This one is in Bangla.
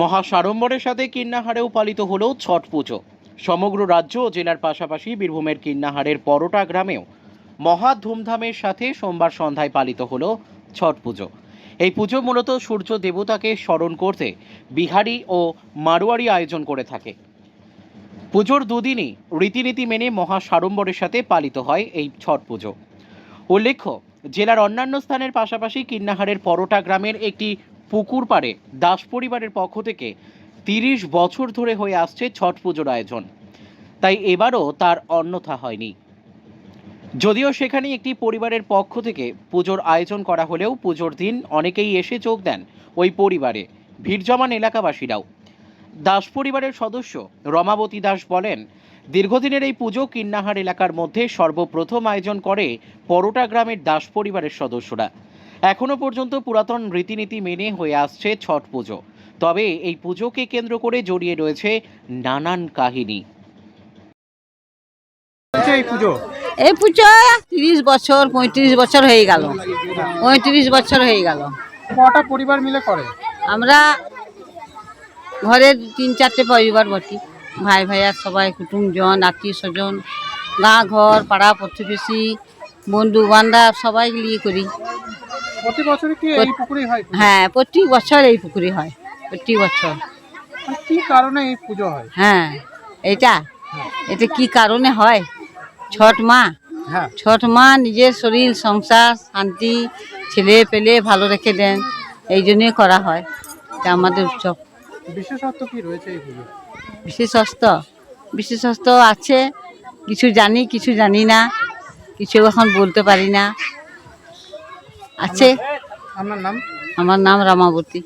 মহা সাড়ম্বরের সাথে কিন্নাহারেও পালিত হলো ছট পুজো। সমগ্র রাজ্য ও জেলার পাশাপাশি বীরভূমের কিন্নাহারের পরোটা গ্রামেও মহা ধুমধামের সাথে সোমবার সন্ধ্যায় পালিত হলো ছট পুজো। এই পুজো মূলত সূর্য দেবতাকে স্মরণ করতে বিহারি ও মারোয়ারি আয়োজন করে থাকে। পুজোর দুদিনই রীতিনীতি মেনে মহা সাড়ম্বরের সাথে পালিত হয় এই ছট পুজো। উল্লেখ্য, জেলার অন্যান্য স্থানের পাশাপাশি কিন্নাহারের পরোটা গ্রামের একটি পুকুর পাড়ে দাস পরিবারের পক্ষ থেকে তিরিশ বছর ধরে হয়ে আসছে ছট পুজোর আয়োজন। তাই এবারও তার অন্যথা হয়নি। যদিও সেখানে একটি পরিবারের পক্ষ থেকে পুজোর আয়োজন করা হলেও পুজোর দিন অনেকেই এসে যোগ দেন ওই পরিবারে ভিড় জমান এলাকাবাসীরাও। দাস পরিবারের সদস্য রমাবতী দাস বলেন, দীর্ঘদিনের এই পুজো কিন্নাহার এলাকার মধ্যে সর্বপ্রথম আয়োজন করে পরোটা গ্রামের দাস পরিবারের সদস্যরা। এখনও পর্যন্ত পুরাতন রীতিনীতি মেনে হয়ে আসছে ছট পুজো। তবে এই পুজোকে কেন্দ্র করে জড়িয়ে রয়েছে নানান কাহিনী। এই পুজো? এই পুজো তিরিশ বছর পঁয়ত্রিশ বছর হয়ে গেল। পঁয়ত্রিশ বছর হয়ে গেল। কটা পরিবার মিলে করে? আমরা ঘরের তিন চারটে পরিবার বটি। ভাই ভাইয়ার সবাই কুটুমজন আত্মীয় স্বজন গা ঘর পাড়া প্রতিবেশী বন্ধু বান্ধব সবাই নিয়ে করি। প্রতি বছরই কি এই পুকুরেই হয় হ্যাঁ প্রতি বছর এই পুকুরে হয় প্রতি বছর। মানে কি কারণে এই পুজো হয়? হ্যাঁ এটা এটা কি কারণে হয়? ছট মা হ্যাঁ। ছট মা নিজের শরীর সংসার শান্তি ছেলে পেলে ভালো রেখে দেন এই জন্যই করা হয় এটা আমাদের উৎসব। বিশেষত্ব কি রয়েছে এই পুজো বিশেষত্ব? বিশেষত্ব আছে কিছু জানি কিছু জানি না কিছু এখন বলতে পারি না। আছে? আমার নাম? আমার নাম রামাবতী।